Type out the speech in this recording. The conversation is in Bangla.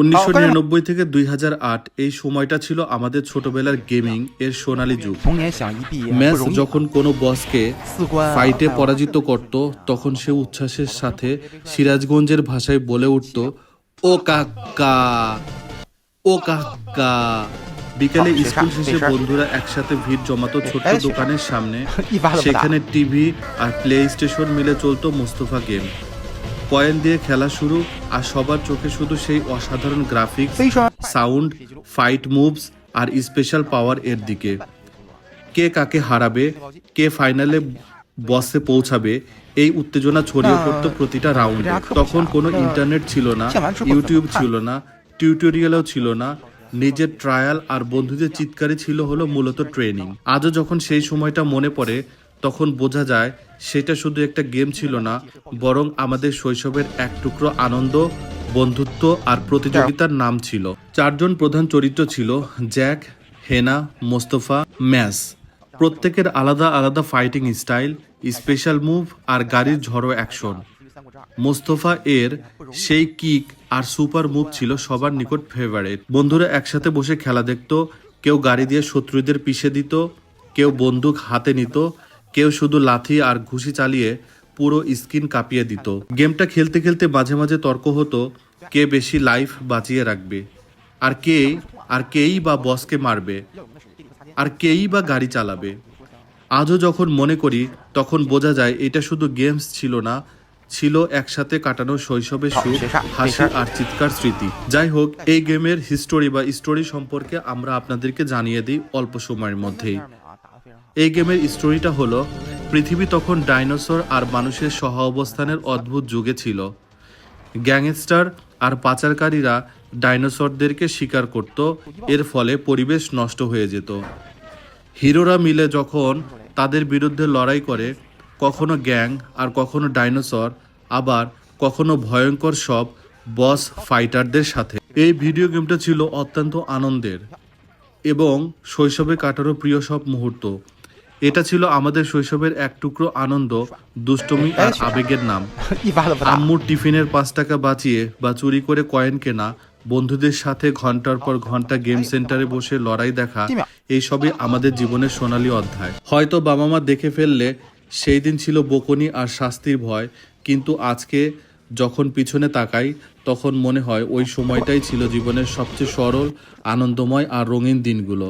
উনিশশো নিরানব্বই থেকে দুই হাজার আট এই সময়টা ছিল আমাদের ছোটবেলার গেমিং এর সোনালী যুগ। ম্যাচ যখন কোনো বসকে ফাইটে পরাজিত করত তখন সে উচ্ছ্বাসের সাথে সিরাজগঞ্জের ভাষায় বলে উঠত ও কাক্কা ও কাক্কা বিকেলে স্কুল শেষে বন্ধুরা একসাথে ভিড় জমাতো ছোট্ট দোকানের সামনে। সেখানে টিভি আর প্লে স্টেশন মিলে চলতো মোস্তফা গেম। কয়েন দিয়ে খেলা শুরু আর সবার চোখে শুধু সেই অসাধারণ গ্রাফিক্স সাউন্ড ফাইট মুভস আর স্পেশাল পাওয়ার এর দিকে। কে কাকে হারাবে কে ফাইনালে বসে পৌঁছাবে এই উত্তেজনা ছড়িয়ে পড়তো প্রতিটা রাউন্ডে তখন কোনো ইন্টারনেট ছিল না ইউটিউব ছিল না টিউটোরিয়ালও ছিল না নিজের ট্রায়াল আর বন্ধুদের চিৎকারে ছিল হলো মূলত ট্রেনিং আজও যখন সেই সময়টা মনে পড়ে তখন বোঝা যায় সেটা শুধু একটা গেম ছিল না, বরং আমাদের শৈশবের এক টুকরো আনন্দ, বন্ধুত্ব আর প্রতিযোগিতার নাম ছিল। চারজন প্রধান চরিত্র ছিল জ্যাক, হেনা, মোস্তফা, ম্যাস। প্রত্যেকের আলাদা আলাদা ফাইটিং স্টাইল স্পেশাল মুভ আর গাড়ির ঝড়ো অ্যাকশন মোস্তফা এর সেই কিক আর সুপার মুভ ছিল সবার নিকট ফেভারিট বন্ধুরা একসাথে বসে খেলা দেখতো, কেউ গাড়ি দিয়ে শত্রুদের পিষে দিত, কেউ বন্দুক হাতে নিত কেউ শুধু লাথি আর ঘুষি চালিয়ে পুরো স্কিন কাঁপিয়ে দিত। গেমটা খেলতে খেলতে মাঝে মাঝে তর্ক হতো কে বেশি লাইফ বাঁচিয়ে রাখবে? আর কে আর কেই বা বসকে মারবে? আর কেই বা গাড়ি চালাবে? আজও যখন মনে করি তখন বোঝা যায় এটা শুধু গেমস ছিল না ছিল একসাথে কাটানো শৈশবের সুখ হাসি আর চিৎকার স্মৃতি। যাই হোক এই গেমের হিস্টোরি বা স্টোরি সম্পর্কে আমরা আপনাদেরকে জানিয়ে দিই অল্প সময়ের মধ্যেই। এই গেমের স্টোরিটা হলো, পৃথিবী তখন ডাইনোসর আর মানুষের সহ অবস্থানের অদ্ভুত যুগে ছিল। গ্যাংস্টার আর পাচারকারীরা ডাইনোসরদেরকে শিকার করত, এর ফলে পরিবেশ নষ্ট হয়ে যেত। হিরোরা মিলে যখন তাদের বিরুদ্ধে লড়াই করে, কখনো গ্যাং আর কখনো ডাইনোসর, আবার কখনো ভয়ঙ্কর সব বস ফাইটারদের সাথে। এই ভিডিও গেমটা ছিল অত্যন্ত আনন্দের এবং শৈশবে কাটানো প্রিয় সব মুহূর্ত। এটা ছিল আমাদের শৈশবের এক টুকরো আনন্দ দুষ্টমি আর আবেগের নাম। আম্মুর টিফিনের পাঁচ টাকা বাঁচিয়ে বা চুরি করে কয়েন কেনা বন্ধুদের সাথে ঘণ্টার পর ঘণ্টা গেম সেন্টারে বসে লড়াই দেখা এই সবই আমাদের জীবনের সোনালী অধ্যায়। হয়তো বাবা মা দেখে ফেললে সেই দিন ছিল বকুনি আর শাস্তির ভয় কিন্তু আজকে যখন পিছনে তাকাই তখন মনে হয় ওই সময়টাই ছিল জীবনের সবচেয়ে সরল আনন্দময় আর রঙিন দিনগুলো।